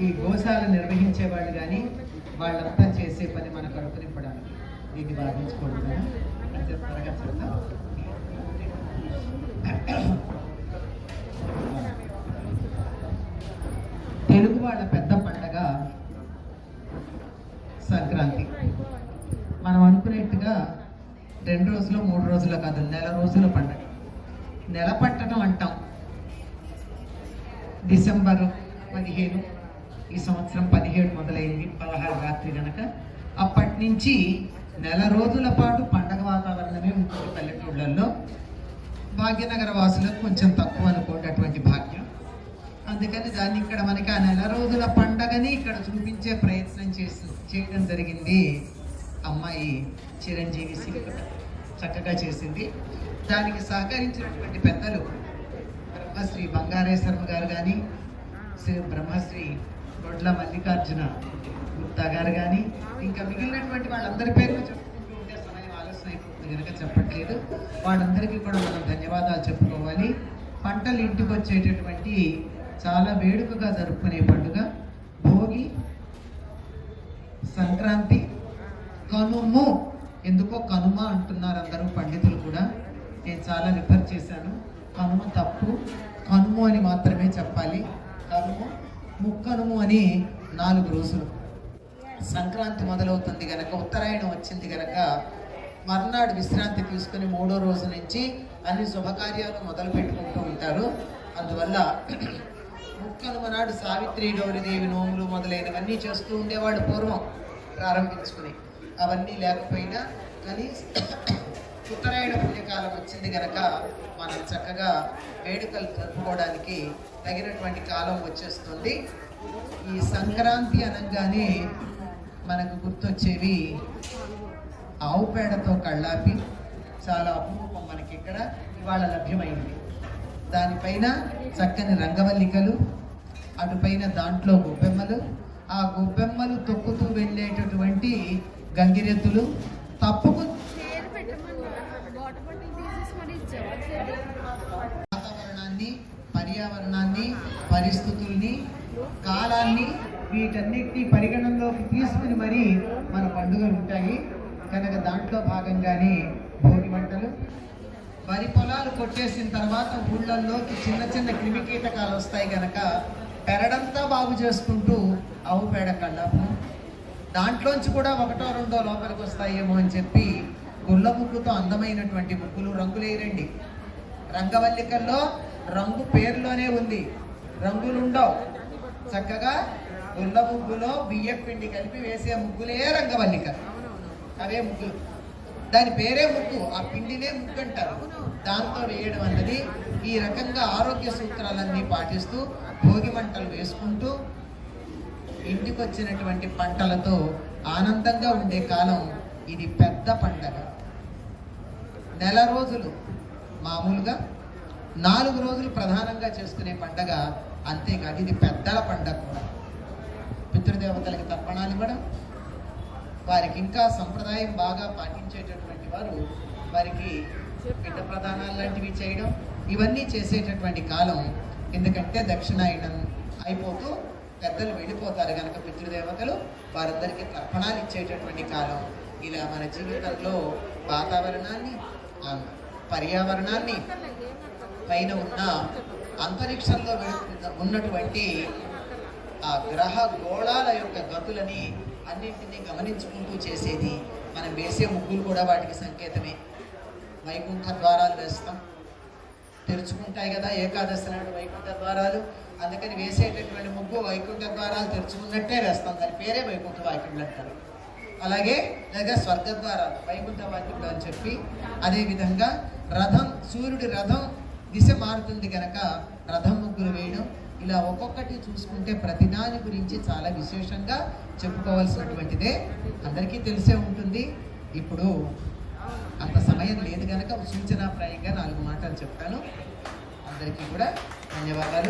ఈ గోశాల నిర్వహించే వాళ్ళు కానీ వాళ్ళంతా చేసే పని మన కడుపు నింపడానికి దీన్ని బాధించకూడదు కదా త్వరగా చెప్తాం తెలుగు వాళ్ళ పెద్ద పండగ సంక్రాంతి. మనం అనుకునేట్టుగా రెండు రోజులు మూడు రోజులు కాదు నెల రోజుల పండగ. నెల పట్టడం అంటాం. డిసెంబర్ పదిహేను ఈ సంవత్సరం పదిహేడు మొదలైంది పదహారు రాత్రి కనుక అప్పటి నుంచి నెల రోజుల పాటు పండగ వాతావరణమే ఉంటుంది పల్లెటూళ్ళల్లో. భాగ్యనగర వాసులకు కొంచెం తక్కువ అనుకోండి అటువంటి భాగ్యం. అందుకని దాన్ని ఇక్కడ మనకి ఆ నెల రోజుల పండగని ఇక్కడ చూపించే ప్రయత్నం చేసి చేయడం జరిగింది అమ్మాయి చిరంజీవి సిల్క్ చక్కగా చేసింది. దానికి సహకరించినటువంటి పెద్దలు బ్రహ్మశ్రీ బంగారేశ్వరం గారు కానీ శ్రీ బ్రహ్మశ్రీ గొడ్ల మల్లికార్జున గుప్తా గారు కానీ ఇంకా మిగిలినటువంటి వాళ్ళందరి పేర్లు చెప్పుకుంటూ ఉంటే సమయం ఆలస్యం అయిపోతుంది కనుక చెప్పట్లేదు. వాళ్ళందరికీ కూడా మనం ధన్యవాదాలు చెప్పుకోవాలి. పంటలు ఇంటికి వచ్చేటటువంటి చాలా వేడుకగా జరుపుకునే పండుగ. భోగి సంక్రాంతి కనుము. ఎందుకో కనుమ అంటున్నారు అందరూ పండితులు కూడా. నేను చాలా రిఫర్ చేశాను. కనుమ తప్పు. కనుము అని మాత్రమే చెప్పాలి. కనుము ముక్కనుము అని నాలుగు రోజులు. సంక్రాంతి మొదలవుతుంది గనక ఉత్తరాయణం వచ్చింది గనక మర్నాడు విశ్రాంతి తీసుకుని మూడో రోజు నుంచి అన్ని శుభకార్యాలు మొదలు పెట్టుకుంటూ ఉంటారు. అందువల్ల ముక్కనుమ నాడు సావిత్రి గౌరీదేవి నోములు మొదలైనవన్నీ చేస్తూ ఉండేవాడు పూర్వం ప్రారంభించుకుని. అవన్నీ లేకపోయినా కానీ ఉత్తరాయణ పుణ్యకాలం వచ్చింది కనుక మనం చక్కగా వేడుకలు జరుపుకోవడానికి తగినటువంటి కాలం వచ్చేస్తుంది. ఈ సంక్రాంతి అనగానే మనకు గుర్తొచ్చేవి ఆవు పేడతో కళ్ళాపి. చాలా అపురూపం మనకి ఇక్కడ ఇవాళ లభ్యమైంది. దానిపైన చక్కని రంగవల్లికలు అటుపైన దాంట్లో గొబ్బెమ్మలు. ఆ గొబ్బెమ్మలు తొక్కుతూ వెళ్ళేటటువంటి గంగిరెద్దులు తప్పుకు పర్యావరణాన్ని పరిస్థితుల్ని కాలాన్ని వీటన్నిటిని పరిగణనలోకి తీసుకుని మరి మన పండుగలు ఉంటాయి. కనుక దాంట్లో భాగంగానే భోగి వంటలు వరి పొలాలు కొట్టేసిన తర్వాత ఊళ్ళల్లోకి చిన్న చిన్న క్రిమి కీటకాలు వస్తాయి కనుక పెరడంతా బాగు చేసుకుంటూ ఆవు పేడ కళ్ళాపు. దాంట్లోంచి కూడా ఒకటో రెండో లోపలికి వస్తాయేమో అని చెప్పి గుళ్ళ ముగ్గుతో అందమైనటువంటి ముగ్గులు రంగులేరండి రంగవల్లికల్లో రంగు పేరులోనే ఉంది. రంగులు ఉండవు చక్కగా గుళ్ళ ముగ్గులో బియ్యం పిండి కలిపి వేసే ముగ్గులే రంగవల్లిక. అవే ముగ్గులు. దాని పేరే ముగ్గు. ఆ పిండినే ముగ్గు అంటారు దాంతో వేయడం అన్నది ఈ రకంగా ఆరోగ్య సూత్రాలన్నీ పాటిస్తూ భోగి మంటలు వేసుకుంటూ ఇంటికి వచ్చినటువంటి పంటలతో ఆనందంగా ఉండే కాలం ఇది పెద్ద పండగ. నెల రోజులు మామూలుగా నాలుగు రోజులు ప్రధానంగా చేసుకునే పండగ అంతేకాదు ఇది పెద్దల పండగ కూడా. పితృదేవతలకి తర్పణాలు ఇవ్వడం వారికి ఇంకా సంప్రదాయం బాగా పాటించేటటువంటి వారు వారికి పిండ ప్రధానాలు లాంటివి చేయడం ఇవన్నీ చేసేటటువంటి కాలం. ఎందుకంటే దక్షిణాయనం అయిపోతూ పెద్దలు వెళ్ళిపోతారు కనుక పితృదేవతలు వారందరికీ తర్పణాలు ఇచ్చేటటువంటి కాలం. ఇలా మన జీవితంలో వాతావరణాన్ని పర్యావరణాన్ని పైన ఉన్న అంతరిక్షంలో వెళుతున్న ఉన్నటువంటి ఆ గ్రహ గోళాల యొక్క గతులని అన్నింటినీ గమనించుకుంటూ చేసేది మనం వేసే ముగ్గులు కూడా వాటికి సంకేతమే. వైకుంఠ ద్వారాలు వేస్తాం. తెరుచుకుంటాయి కదా ఏకాదశి నాడు వైకుంఠ ద్వారాలు. అందుకని వేసేటటువంటి ముగ్గు వైకుంఠ ద్వారాలు తెరుచుకున్నట్టే వేస్తాం. దాని పేరే వైకుంఠ వాకిళ్ళు అంటారు. అలాగే లేదా స్వర్గ ద్వారాలు వైకుంఠ వాకిళ్ళు అని చెప్పి అదేవిధంగా రథం సూర్యుడి రథం దిశ మారుతుంది కనుక రథం ముగ్గులు వేయడం. ఇలా ఒక్కొక్కటి చూసుకుంటే ప్రతిదాని గురించి చాలా విశేషంగా చెప్పుకోవాల్సినటువంటిదే. అందరికీ తెలిసే ఉంటుంది. ఇప్పుడు అంత సమయం లేదు కనుక సూచనాప్రాయంగా నాలుగు మాటలు చెప్తాను. అందరికీ కూడా ధన్యవాదాలు.